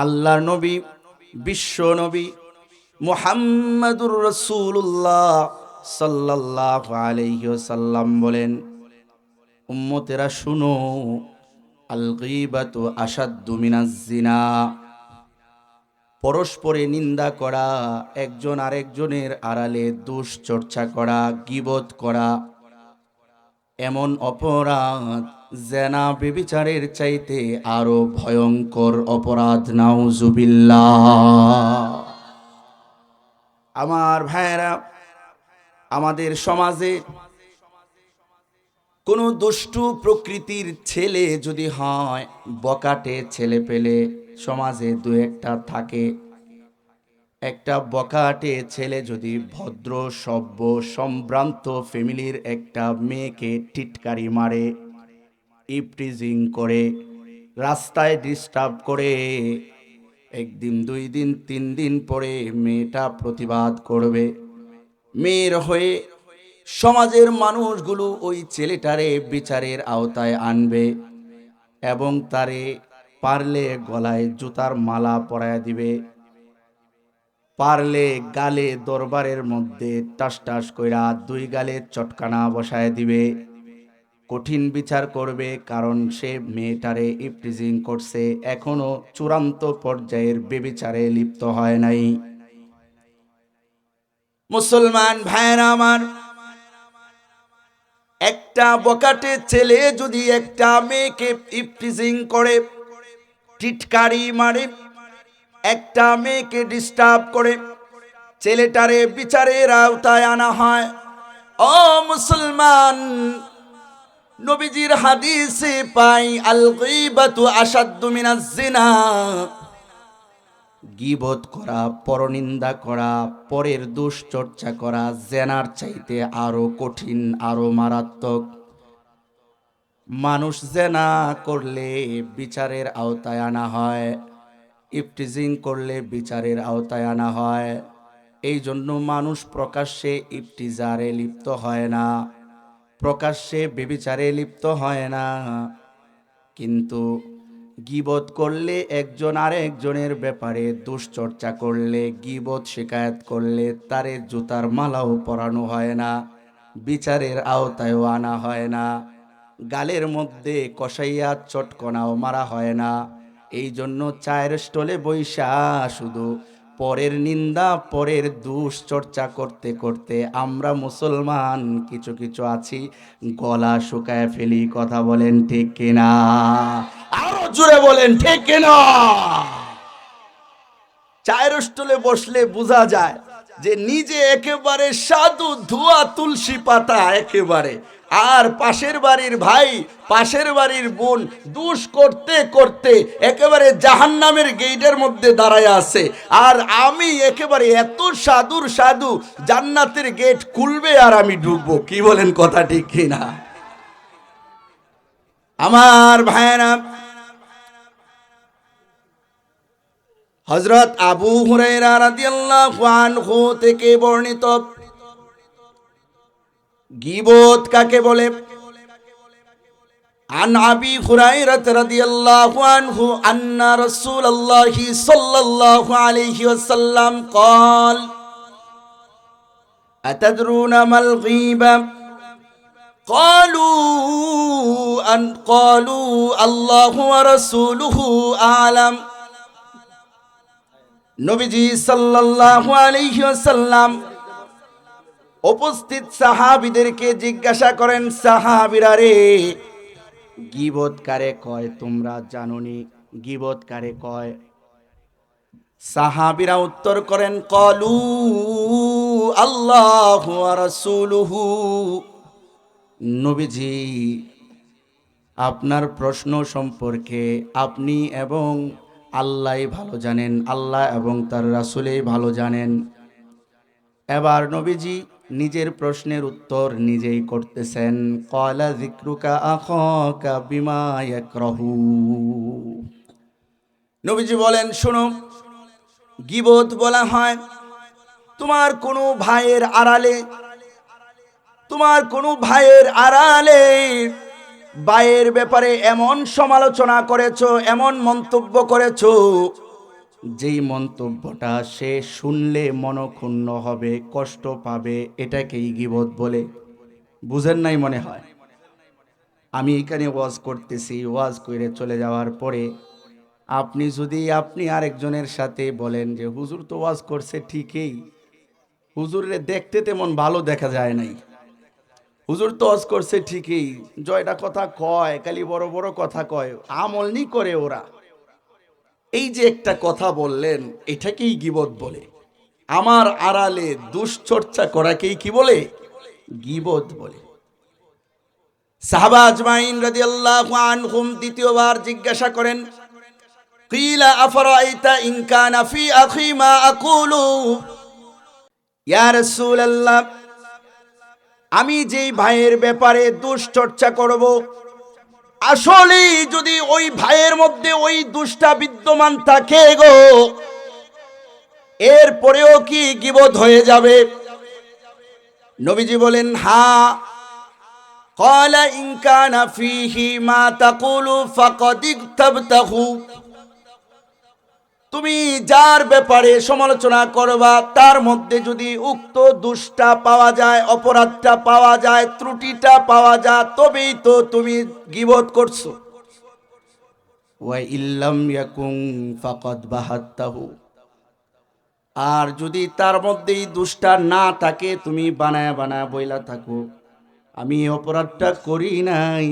আল্লাহর নবী, বিশ্ব নবী মুহাম্মাদুর রসুল্লাহ সাল্লাহ আলহ্লাম বলেন, উম্মতেরা শুনো আল গিবাত আসাদ্দু মিনাজ জিনা। পরস্পরে নিন্দা করা, একজন আরেকজনের আড়ালে দুশ্চর্চা করা, গিবত করা, এমন অপরাধ জেনা বিবিচারের চাইতে আরও ভয়ঙ্কর অপরাধ নাউজুবিল্লা আমার ভাইয়েরা, আমাদের সমাজে কোনো দুষ্টু প্রকৃতির ছেলে যদি হয়, বকাটে ছেলে পেলে সমাজে দু একটা থাকে। একটা বকাটে ছেলে যদি ভদ্র, সভ্য, সম্ভ্রান্ত, ফ্যামিলির একটা মেয়েকে টিটকারি মারে ইপটিজিং করে, রাস্তায় ডিস্টার্ব করে। একদিন, দুই দিন, তিন দিন পরে মেয়েটা প্রতিবাদ করবে। মেয়ের হয়ে সমাজের মানুষগুলো ওই ছেলেটারে বিচারের আওতায় আনবে এবং তারে পারলে গলায় জুতার মালা পরায় দিবে। পারলে গালে দরবারের মধ্যে টাস টাস কইরা দুই গালে চটকানা বসায় দিবে। কঠিন বিচার করবে কারণ সে মেয়েটারে ইপ্রিজিং করছে। এখনও চূড়ান্ত পর্যায়ের বেবিচারে লিপ্ত হয় নাই। মুসলমান ভাইয়েরা আমার, একটা বকাটে ছেলে যদি একটা মেয়েকে ইপটিজিং করে, টিটকারি মারে, একটা মেয়েকে ডিস্টার্ব করে, ছেলেটারে বিচারের আওতায় আনা হয়। ও মুসলমান নবীজির হাদিসে পাই আল গীবাতু আসাদ্দু মিনাজ জিনা। গিবত করা, পরনিন্দা করা, পরের দুশ্চর্চা করা জেনার চাইতে আরও কঠিন, আরও মারাত্মক। মানুষ জেনা করলে বিচারের আওতায় আনা হয় ইফটিজিং করলে বিচারের আওতায় আনা হয়। এই জন্য মানুষ প্রকাশ্যে ইফটিজারে লিপ্ত হয় না। প্রকাশ্যে বেবিচারে লিপ্ত হয় না। কিন্তু গিবত করলে একজন আর একজনের ব্যাপারে দুশ্চর্চা করলে, গিবত শিকায়ত করলে তারে জুতার মালাও পরানো হয় না, বিচারের আওতায়ও আনা হয় না, গালের মধ্যে কষাইয়া চটকনাও মারা হয় না। এই জন্য চায়ের স্টলে বৈশা শুধু পরের নিন্দা, পরের দুশ্চর্চা করতে করতে আমরা মুসলমান, কিছু কিছু আছি, গলা শুকায় ফেলি, কথা বলেন ঠিক কিনা? আরও জোরে বলেন ঠিক কিনা? চায়ের স্টলে বসলে বোঝা যায় যে নিজে একেবারে সাধু ধোয়া তুলসী পাতা, একেবারে আর পাশের বাড়ির ভাই, পাশের বাড়ির বোন দুষ করতে করতে একেবারে জাহান নামের গেইটের মধ্যে দাঁড়ায় আছে। আর আমি একেবারে এত সাধুর সাধু, জান্নাতের গেট খুলবে আর আমি ঢুকবো। কি বলেন কথা ঠিক কিনা? আমার ভাইয়েরা হজরত আবু হুরাইরা রাদিয়াল্লাহু আনহু থেকে বর্ণিত গিবত কাকে বলে عن أبي هريرة رضي الله عنه أن رسول الله صلى الله عليه وسلم قال أتدرون ما الغيبة قالوا أن قالوا الله ورسوله أعلم নবীজি সাল্লাল্লাহু আলাইহি ওয়াসাল্লাম উপস্থিত সাহাবিদেরকে জিজ্ঞাসা করেন, সাহাবীরা রে, গিবত কারে কয়? তোমরা জানোনি গিবত কারে কয়? সাহাবিরা উত্তর করেন, কলু আল্লাহু রাসূলুহু। নবীজি, আপনার প্রশ্ন সম্পর্কে আপনি এবং আল্লাহ ভালো জানেন, আল্লাহ এবং তার রাসুলেই ভালো জানেন। এবার নবীজি নিজের প্রশ্নের উত্তর নিজেই করতেছেন। কলা জিক্রুকা আখকা বিমা ইয়াকরাহু। নবীজি বলেন, শোনো, গিবত বলা হয় তোমার কোনো ভাইয়ের আড়ালে, তোমার কোনো ভাইয়ের আড়ালে ভাইয়ের ব্যাপারে এমন সমালোচনা করেছ, এমন মন্তব্য করেছ যেই মন্তব্যটা সে শুনলে মনক্ষুণ্ণ হবে, কষ্ট পাবে, এটাকেই গিবত বলে। বুঝেন নাই মনে হয়? আমি এখানে ওয়াজ করতেছি, ওয়াজ করে চলে যাওয়ার পরে আপনি যদি আপনি আরেকজনের সাথে বলেন যে, হুজুর তো ওয়াজ করছে ঠিকই। হুজুরে দেখতে তেমন ভালো দেখা যায় নাই। হুজুর তো ওয়াজ করছে ঠিকই, জয়টা কথা কয়, খালি বড় বড় কথা কয়। আমল নি করে ওরা। এই যে একটা কথা বললেন, এটাকেই গিবত বলে। আমার আড়ালে দুশ্চর্চা করাকেই কি বলে? গিবত বলে। আজমাইন রাদিয়াল্লাহু আনহুম দ্বিতীয়বার জিজ্ঞাসা করেন, কিলা আফরাইতা ইন কানা ফি আখি মা ইয়া রাসূলুল্লাহ, আমি যেই ভাইয়ের ব্যাপারে দুশ্চর্চা করব আসলে যদি ওই ভাইয়ের মধ্যে ওই দুষ্টা বিদ্যমান থাকে গো এরপরেও কি গিবত হয়ে যাবে নবীজি বলেন হ্যাঁ قال إن كان فيه ما تقول فقد اغتبته তুমি যার ব্যাপারে সমালোচনা করবা, তার মধ্যে যদি উক্ত দুষ্টা পাওয়া যায়, অপরাধটা পাওয়া যায়, ত্রুটিটা পাওয়া যায়, তবেই তো তুমি গিবত করছ। আর যদি তার মধ্যেই দুষ্টা না থাকে, তুমি বানায় বানায় বইলা থাকো। আমি অপরাধটা করি নাই।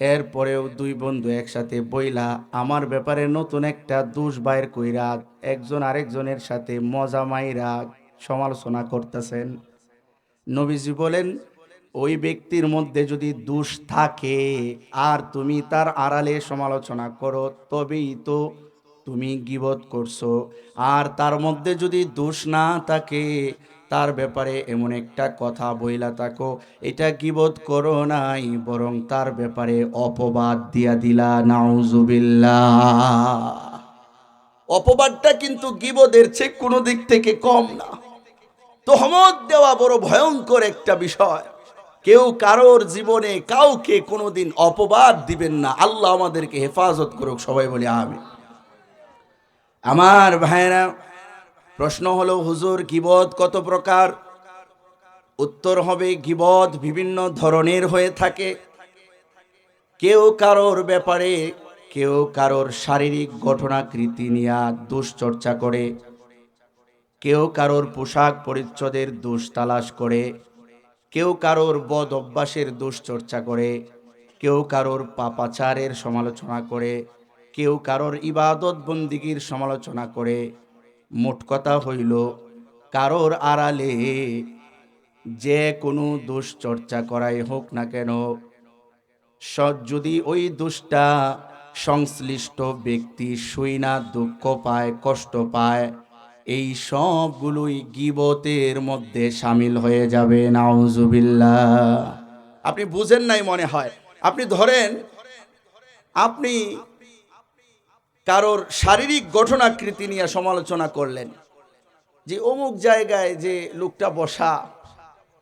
এরপরেও দুই বন্ধু একসাথে বইলা আমার ব্যাপারে নতুন একটা দোষ বাইর কইরা একজন আরেকজনের সাথে মজা মাইরা সমালোচনা করতেছেন। নবীজি বলেন, ওই ব্যক্তির মধ্যে যদি দোষ থাকে আর তুমি তার আড়ালে সমালোচনা করো, তবেই তো তুমি গিবত করছ। আর তার মধ্যে যদি দোষ না থাকে তার ব্যাপারে এমন একটা কথা বইলা তাকো এটা গিবত করো নাই, বরং তার ব্যাপারে অপবাদ দিয়া দিলা নাউজুবিল্লা অপবাদটা কিন্তু গিবদের চেয়ে কোনো দিক থেকে কম না। তোহমত দেওয়া বড় ভয়ঙ্কর একটা বিষয়। কেউ কারোর জীবনে কাউকে কোনোদিন অপবাদ দিবেন না, আল্লাহ আমাদেরকে হেফাজত করুক, সবাই বলে আমি আমার ভাইরা প্রশ্ন হলো, হুজুর, গিবদ কত প্রকার? উত্তর হবে, গিবদ বিভিন্ন ধরনের হয়ে থাকে। কেউ কারোর ব্যাপারে, কেউ কারোর শারীরিক ঘটনাকৃতি নিয়ে দুশ্চর্চা করে। কেউ কারোর পোশাক পরিচ্ছদের দোষ তালাশ করে। কেউ কারোর বদ অভ্যাসের দুশ্চর্চা করে। কেউ কারোর পাপাচারের সমালোচনা করে। কেউ কারোর ইবাদত বন্দিগির সমালোচনা করে। মোট কথা হইল, কারোর আড়ালে যে কোনো দুশ্চর্চা করাই হোক না কেন যদি ওই দুষ্টা সংশ্লিষ্ট ব্যক্তি শুই না, দুঃখ পায়, কষ্ট পায়, এই সবগুলোই গিবতের মধ্যে সামিল হয়ে যাবে, নাউজুবিল্লাহ। আপনি বুঝেন নাই মনে হয়। আপনি ধরেন, আপনি কারোর শারীরিক গঠনাকৃতি নিয়ে সমালোচনা করলেন যে অমুক জায়গায় যে লোকটা বসা,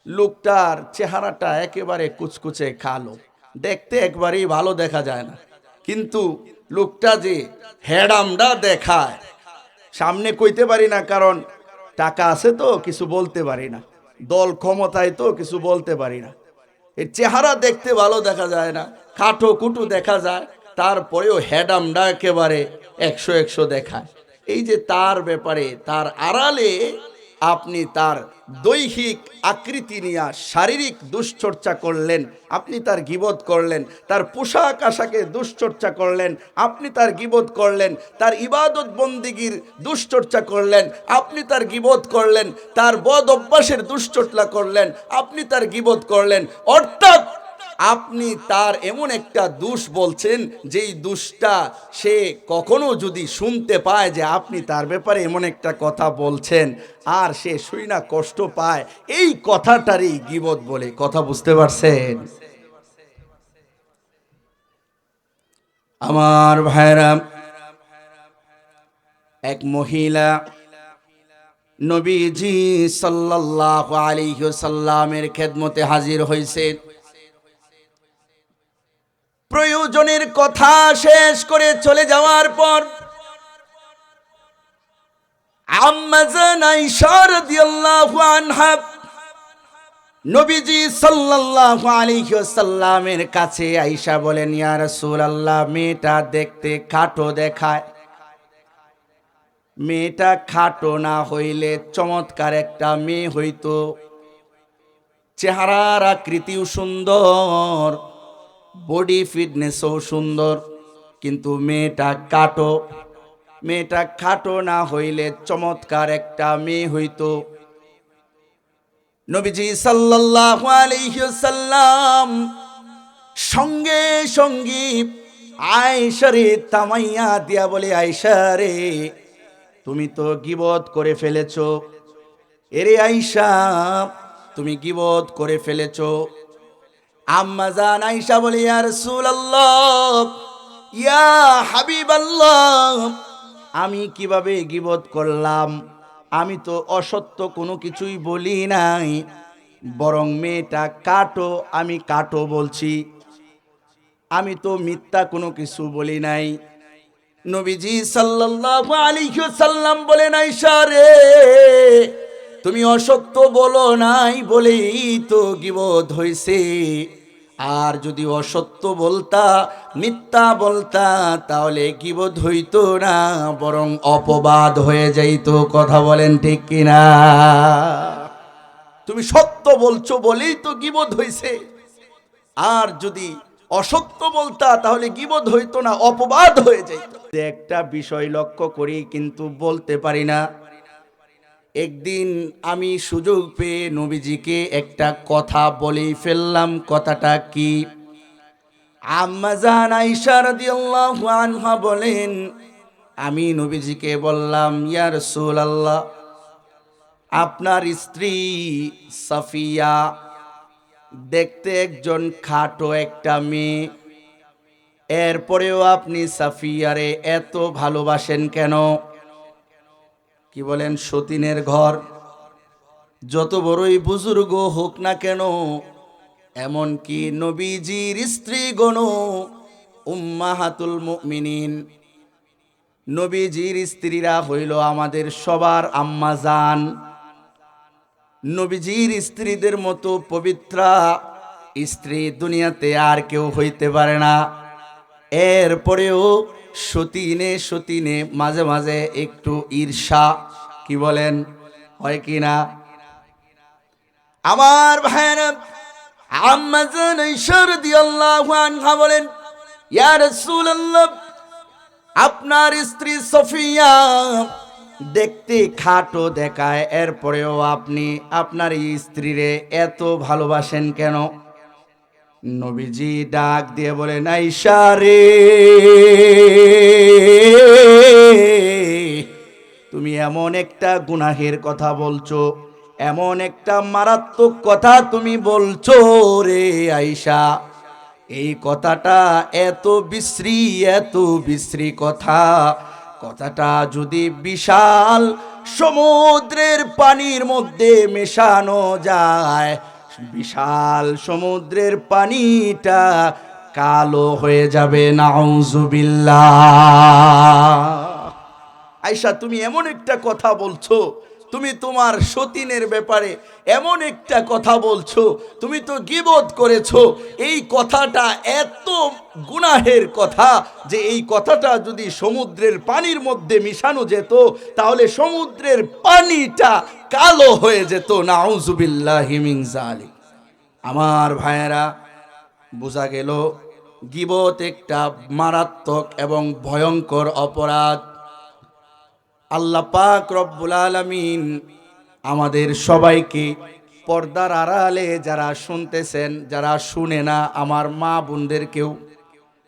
লোকটার চেহারাটা একেবারে কুচকুচে কালো। দেখতে একবারেই ভালো দেখা যায় না। কিন্তু লোকটা যে হ্যাডামটা দেখায়, সামনে কইতে পারি না, কারণ টাকা আছে তো, কিছু বলতে পারি না। দল ক্ষমতায় তো, কিছু বলতে পারি না। এর চেহারা দেখতে ভালো দেখা যায় না কাঠো কুটু দেখা যায়। তারপরেও হ্যাডামটা একেবারে একশো একশো দেখায়। এই যে তার ব্যাপারে, তার আড়ালে আপনি তার দৈহিক আকৃতি নিয়ে শারীরিক দুশ্চর্চা করলেন, আপনি তার গিবত করলেন, তার পোশাক আশাকে দুশ্চর্চা করলেন, আপনি তার গিবত করলেন, তার ইবাদত বন্দিগির দুশ্চর্চা করলেন, আপনি তার গিবত করলেন, তার বদ অভ্যাসের দুশ্চর্চা করলেন, আপনি তার গিবত করলেন। অর্থাৎ আপনি তার এমন একটা দুষ বলছেন যেই দুষটা সে কখনো যদি শুনতে পায় যে আপনি তার ব্যাপারে এমন একটা কথা বলছেন আর সে শুই না কষ্ট পায়, এই কথাটারই গিবত বলে। কথা বুঝতে পারছেন? আমার ভাইরা এক মহিলা নবীজি সাল্লাল্লাহু আলাইহি সাল্লামের খেদমতে হাজির হয়েছে প্রয়োজনের কথা শেষ করে চলে যাওয়ার পর নবীজি সাল্লাল্লাহু আলাইহি ওয়াসাল্লামের কাছে আয়েশা বলেন, ইয়া রাসূলুল্লাহ, মেয়েটা দেখতে খাটো দেখায়। মেয়েটা খাটো না হইলে চমৎকার একটা মেয়ে হইতো। চেহারার আকৃতিও সুন্দর। বডি ফিটনেসও সুন্দর, কিন্তু মেয়েটা কাটো। মেয়েটা খাটো না হইলে চমৎকার একটা মেয়ে হইতো। নবীজি সাল্লাম সঙ্গে সঙ্গে আয়েশারে তামাইয়া দিয়া বলে, আয়েশা রে, তুমি তো গিবত করে ফেলেছো। এরে আয়েশা, তুমি গিবত করে ফেলেছো। আম্মা আয়েশা বলে, ইয়া রাসূলুল্লাহ, ইয়া হাবিবাল্লাহ, আমি কীভাবে গিবত করলাম? আমি তো অসত্য কোনো কিছুই বলি নাই, বরং মেয়েটা কাটো, আমি কাটো বলছি। আমি তো মিথ্যা কোনো কিছু বলি নাই। নবীজি সাল্লাল্লাহু আলাইহি সাল্লাম বলেন, আয়েশা রে তুমি অসত্য বলো নাই বলেই তো গিবত হইছে। আর যদি অসত্য বলতা, মিথ্যা বলতা, তাহলে গিবত হইতো না, বরং অপবাদ হয়ে যাইতো, কথা বলেন ঠিক কিনা? তুমি সত্য বলছো বলেই তো গিবত হইছে। আর যদি অসত্য বলতা, তাহলে গিবত হইতো না, অপবাদ হয়ে যাইত। একটা বিষয় লক্ষ্য করি, কিন্তু বলতে পারি না। একদিন আমি সুযোগ পেয়ে নবীজিকে একটা কথা বলেই ফেললাম, কথাটা কি? বলেন, আমি নবীজিকে বললাম, ইয়া রাসূলুল্লাহ, আপনার স্ত্রী সাফিয়া দেখতে একজন খাটো একটা মেয়ে, এরপরেও আপনি সাফিয়ারে এত ভালোবাসেন কেন? কি বলেন, সতীনের ঘর। যত বড়ই বুজুর্গ হোক না কেন, এমনকি নবীজির স্ত্রীগণ, উম্মাহাতুল মুমিনিন, নবীজির স্ত্রীরা হইল আমাদের সবার আম্মা জান। নবীজির স্ত্রীদের মতো পবিত্রা স্ত্রী দুনিয়াতে আর কেউ হইতে পারে না। এরপরেও সতীনে সতীনে মাঝে মাঝে একটু ঈর্ষা, কি বলেন? হয় কি না? আমার ভাইরা আম্মাজান ঈশ্বর দিয়াল্লাহু আনহা বলেন, ইয়া রাসূলুল্লাহ, আপনার স্ত্রী সফিয়া দেখতে খাটো দেখায়, এরপরেও আপনি আপনার স্ত্রীরে এত ভালোবাসেন কেন? নবীজি ডাক দিয়ে বলেন আইসা রে তুমি এমন একটা গুনাহের কথা বলছো, এমন একটা মারাত্মক কথা তুমি বলছো রে আইসা এই কথাটা এত বিশ্রী এত বিশ্রী কথা। কথাটা যদি বিশাল সমুদ্রের পানির মধ্যে মেশানো যায় বিশাল সমুদ্রের পানিটা কালো হয়ে যাবে নাউজুবিল্লাহ। আয়সা তুমি এমন একটা কথা বলছো তুমি তোমার সতীনের ব্যাপারে এমন একটা কথা বলছো, তুমি তো গিবোধ করেছ। এই কথাটা এত গুনাহের কথা যে এই কথাটা যদি সমুদ্রের পানির মধ্যে মিশানো যেত, তাহলে সমুদ্রের পানিটা কালো হয়ে যেত। নাউজুবিল্লাহ হিমিং জালি আমার ভাইয়েরা, বোঝা গেল, গিবত একটা মারাত্মক এবং ভয়ঙ্কর অপরাধ। আল্লাহ পাক রব্বুল আলামিন আমাদের সবাইকে পর্দার আড়ালে যারা শুনতেছেন, যারা শুনে না, আমার মা বোনদেরকেও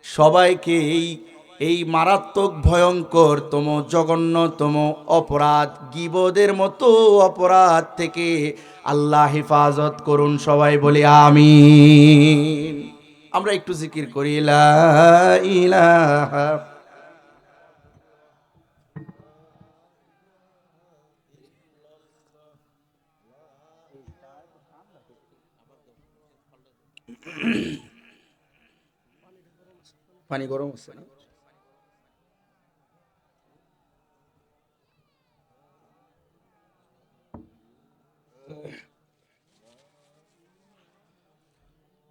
সবাইকে এই এই মারাত্মক ভয়ঙ্করতম জঘন্যতম অপরাধ, গিবদের মতো অপরাধ থেকে আল্লাহ হেফাজত করুন সবাই বলি আমি আমরা একটু জিকির করি ইলাহা পানি গরম হচ্ছে না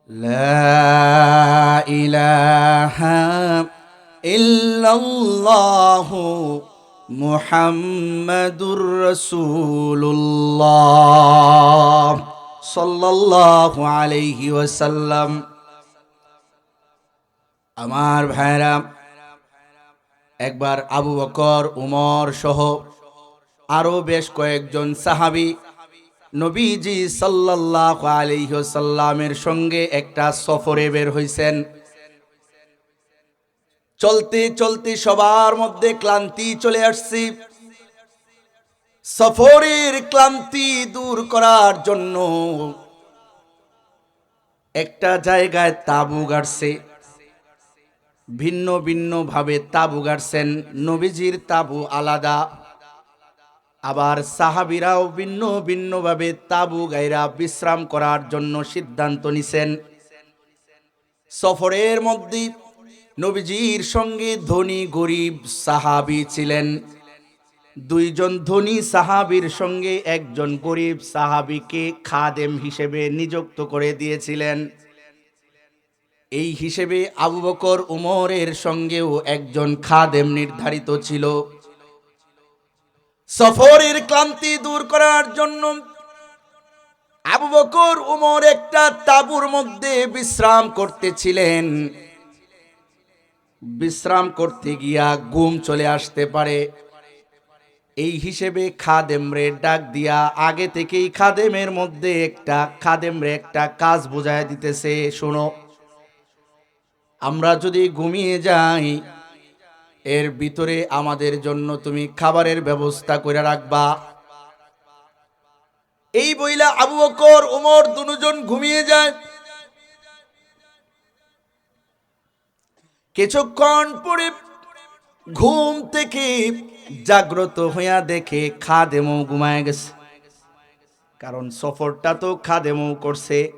لا إله إلا الله محمد رسول الله. সাল্লাল্লাহু আলাইহি ওয়াসাল্লাম। আমার ভাইরা একবার আবু বকর, উমর সহ আরও বেশ কয়েকজন সাহাবি নবীজি সাল্লাল্লাহু আলাইহি ওয়াসাল্লামের সঙ্গে একটা সফরে বের হইছেন। চলতে চলতে সবার মধ্যে ক্লান্তি চলে আসছি। সফরের ক্লান্তি দূর করার জন্য একটা জায়গায় তাবু গাড়ছে ভিন্ন ভিন্ন ভাবে তাবু গাড়ছেন নবীজির তাবু আলাদা। আবার সাহাবিরাও ভিন্ন ভিন্নভাবে তাবু গাইরা বিশ্রাম করার জন্য সিদ্ধান্ত নিছেন। সফরের মধ্যে নবীজির সঙ্গে ধনী গরিব সাহাবি ছিলেন। দুইজন ধনী সাহাবির সঙ্গে একজন গরিব সাহাবিকে খাদেম হিসেবে নিযুক্ত করে দিয়েছিলেন। এই হিসেবে আবু বকর উমরের সঙ্গেও একজন খাদেম নির্ধারিত ছিল। সফরের ক্লান্তি দূর করার জন্য আবু বকর উমর একটা তাবুর মধ্যে বিশ্রাম করতেছিলেন। বিশ্রাম করতে গিয়া ঘুম চলে আসতে পারে। এই হিসেবে খাদেমরে ডাক দিয়া আগে থেকেই খাদেমের মধ্যে একটা, খাদেমরে একটা কাজ বোঝায় দিতেছে, শোনো। আমরা যদি ঘুমিয়ে যাই, এর ভিতরে আমাদের জন্য তুমি খাবারের ব্যবস্থা করে রাখবা। এই বইলা আবু বকর ওমর দুজন ঘুমিয়ে যায়। কিছুক্ষণ পরে ঘুম থেকে জাগ্রত হইয়া দেখে খাদেমও ঘুমায় গেছে। কারণ সফরটা তো খাদেমও করছে।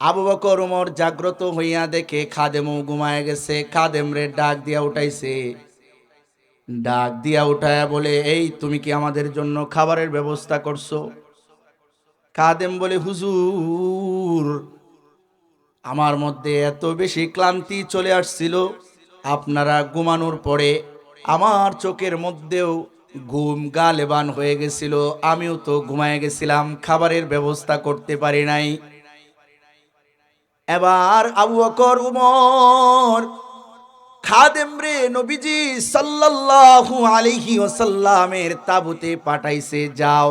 আবু বকর উমর জাগ্রত হইয়া দেখে খাদেমও ঘুমায় গেছে। খাদেম রে ডাক দিয়া উঠাইছে। ডাক দিয়া উঠায়া বলে, এই, তুমি কি আমাদের জন্য খাবারের ব্যবস্থা করছ? খাদেম বলে, হুজুর, আমার মধ্যে এত বেশি ক্লান্তি চলে আসছিল। আপনারা ঘুমানোর পরে আমার চোখের মধ্যেও ঘুম গালেবান হয়ে গেছিল, আমিও তো ঘুমায় গেছিলাম, খাবারের ব্যবস্থা করতে পারি নাই। এবার আবু বকর, উমর, খাদেম রে নবীজি সাল্লাল্লাহু আলাইহি ওয়াসাল্লামের তাবুতে পাঠাইছে, যাও।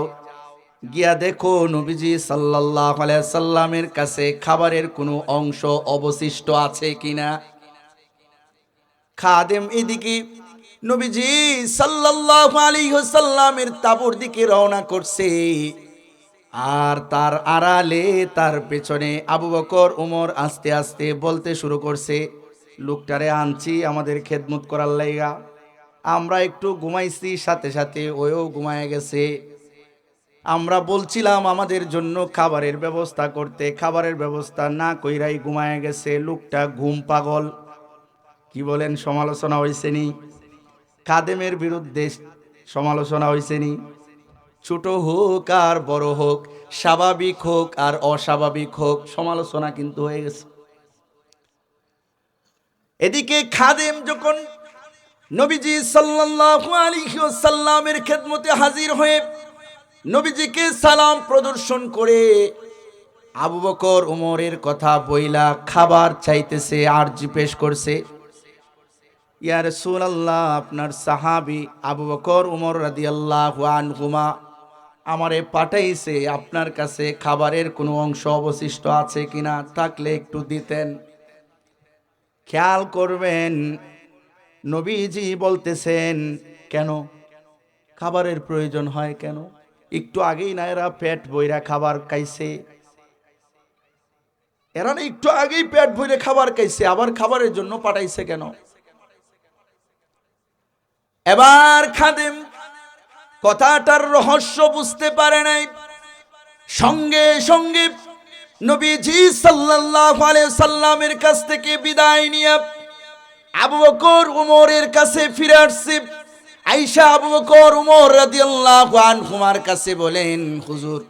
গিয়া দেখো নবীজি সাল্লাল্লাহু আলাইহি সাল্লামের কাছে খাবারের কোনো অংশ অবশিষ্ট আছে কিনা। খাদেম এদিকে নবীজি সাল্লাল্লাহু আলাইহি ওয়াসাল্লামের তাবুর দিকে রওনা করছে। আর তার আড়ালে, তার পেছনে আবু বকর, উমর আস্তে আস্তে বলতে শুরু করছে, লোকটারে আনছি, আমাদের খেদমত করার লাইগা। আমরা একটু ঘুমাইছি, সাথে সাথে ওও ঘুমায় গেছে। আমরা বলছিলাম আমাদের জন্য খাবারের ব্যবস্থা করতে, খাবারের ব্যবস্থা না কইরাই ঘুমায় গেছে, লোকটা ঘুম পাগল। কি বলেন, সমালোচনা হয়েছে নি? খাদেমের বিরুদ্ধে সমালোচনা হয়েছে নি। ছোট হোক আর বড় হোক, স্বাভাবিক হোক আর অস্বাভাবিক হোক, সমালোচনা কিন্তু হয়ে গেছে। এদিকে খাদেম যখন নবীজি সাল্লাল্লাহু আলাইহি ওয়াসাল্লামের খেদমতে হাজির হয়ে নবীজিকে সালাম প্রদর্শন করে আবু বকর, উমরের কথা বইলা খাবার চাইতেছে আর পেশ করছে। ইয়া রাসূলুল্লাহ, আপনার সাহাবি আবু বকর, উমর রাদিয়াল্লাহু আনহুমা আমারে পাঠাইছে, আপনার কাছে খাবারের কোনো অংশ অবশিষ্ট আছে কিনা থাকলে একটু দিতেন। খেয়াল করবেন, নবীজি বলতেছেন, কেন? খাবারের প্রয়োজন হয় কেন? একটু আগেই না এরা পেট বইরা খাবার খাইছে। এরা না একটু আগেই পেট ভরে খাবার খাইছে, আবার খাবারের জন্য পাঠাইছে কেন? এবার খাদেম কথাটার রহস্য বুঝতে পারে নাই। সঙ্গে সঙ্গে নবীজি সাল্লাল্লাহু আলাইহি সাল্লামের কাছ থেকে বিদায় নিয়ে আবু বকর উমরের কাছে ফিরে আসছে। আইসা আবু বকর, উমর রাদিয়াল্লাহু আনহুমার কাছে বলেন, হুজুর,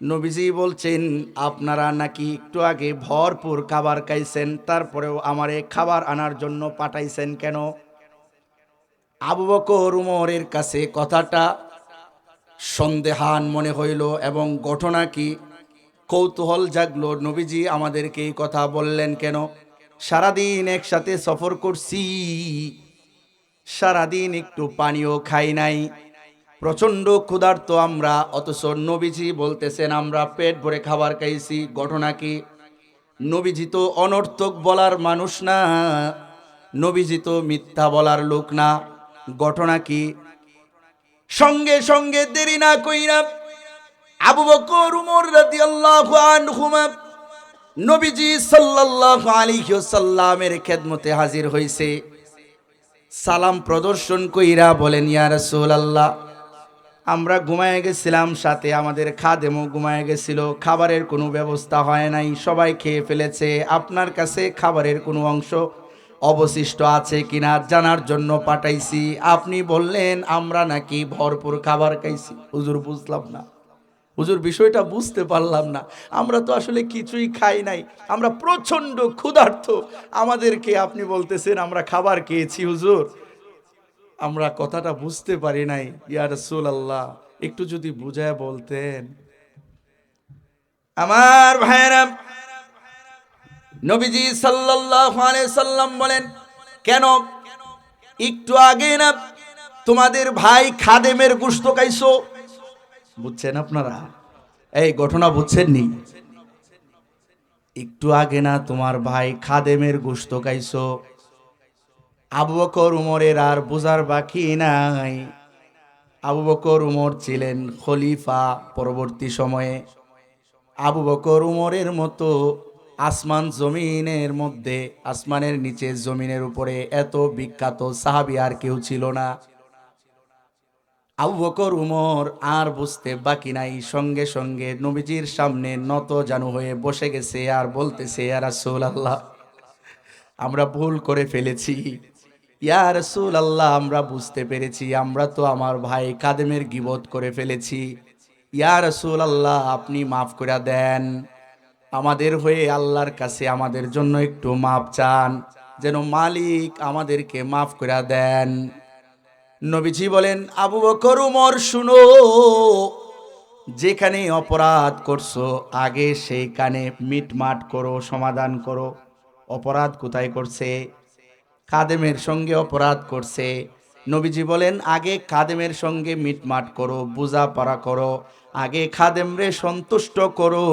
নবীজি বলছেন, আপনারা নাকি একটু আগে ভরপুর খাবার খাইছেন, তারপরেও আমারে খাবার আনার জন্য পাঠাইছেন কেন? আবু বকর উমরের কাছে কথাটা সন্দেহান মনে হইল এবং ঘটনা কি? কৌতূহল জাগলো। নবীজি আমাদেরকে এই কথা বললেন কেন? সারাদিন একসাথে সফর করছি। সারাদিন একটু পানিও খাই নাই। প্রচণ্ড ক্ষুধার্ত আমরা, অথচ নবীজি বলতেছেন, আমরা পেট ভরে খাবার খাইছি। ঘটনা কি? নবীজি তো অনর্থক বলার মানুষ না। নবীজি তো মিথ্যা বলার লোক না। ঘটনা কি? সঙ্গে সঙ্গে দেরি না কইরা আবু বকর, উমর রাদিয়াল্লাহু আনহুমা নবীজি সাল্লাল্লাহু আলাইহি ওয়াসাল্লামের খেদমতে হাজির হইছে। সালাম প্রদর্শন কইরা বলেন, ইয়া রাসূলুল্লাহ, আমরা ঘুমায় গেছিলাম, সাথে আমাদের খাদেমও ঘুমায় গেছিল, খাবারের কোনো ব্যবস্থা হয় নাই, সবাই খেয়ে ফেলেছে, আপনার কাছে খাবারের কোনো অংশ অবশিষ্ট আছে কিনা জানার জন্য পাঠাইছি। আপনি বললেন, আমরা নাকি ভরপুর খাবার খাইছি। হুজুর, বুঝলাম না। হুজুর, বিষয়টা বুঝতে পারলাম না। আমরা তো আসলে কিছুই খাই নাই। আমরা প্রচণ্ড ক্ষুধার্ত। আমাদেরকে আপনি বলতেছেন, আমরা খাবার খেয়েছি, হুজুর। আমরা কথাটা বুঝতে পারি নাই। ইয়া রসুল আল্লাহ একটু যদি বুঝায় বলতেন। আমার ভাইয়েরা নবীজি সাল্লাল্লাহু আলাইহি সাল্লাম বলেন, কেন? একটু আগে না তোমাদের ভাই খাদেমের গুস্ত খাইছো? বুঝছেন আপনারা? এই ঘটনা বুঝছেন নি একটু আগে না তোমার ভাই খাদেমের গুস্ত খাইছো? আবু বকর উমরের আর বোঝার বাকি নাই। আবু বকর উমর ছিলেন খলিফা পরবর্তী সময়ে। আবু বকর উমরের মতো আসমান জমিনের মধ্যে, আসমানের নিচে জমিনের উপরে এত বিখ্যাত সাহাবি আর কেউ ছিল না। আবু উমর আর বুঝতে বাকি নাই। সঙ্গে সঙ্গে নবীজির সামনে নত জানু হয়ে বসে গেছে আর বলতেছে আর আল্লাহ আমরা ভুল করে ফেলেছি। ইয়া রসুল আল্লাহ আমরা বুঝতে পেরেছি। আমরা তো আমার ভাই কাদেমের গিবত করে ফেলেছি। ইয়া রসুল আল্লাহ আপনি মাফ করে দেন। আমাদের হয়ে আল্লাহর কাছে আমাদের জন্য একটু মাপ চান, যেন মালিক আমাদেরকে মাফ করে দেন। নবীজি বলেন, আবু বকর, উমর, শুনো, যেখানে অপরাধ করছ, আগে সেইখানে মিটমাট করো, সমাধান করো। অপরাধ কোথায় করছে? কাদেমের সঙ্গে অপরাধ করছে। নবীজি বলেন, আগে খাদেমের সঙ্গে মিটমাট করো, বোঝাপড়া করো, আগে খাদেমরে সন্তুষ্ট করো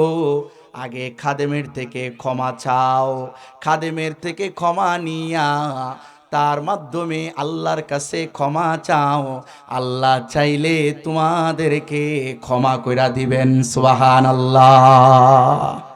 আগে খাদেমের থেকে ক্ষমা চাও, খাদেমের থেকে ক্ষমা নিয়া, তার মাধ্যমে আল্লাহর কাছে ক্ষমা চাও। আল্লাহ চাইলে তোমাদেরকে ক্ষমা করে দিবেন সুবাহান আল্লাহ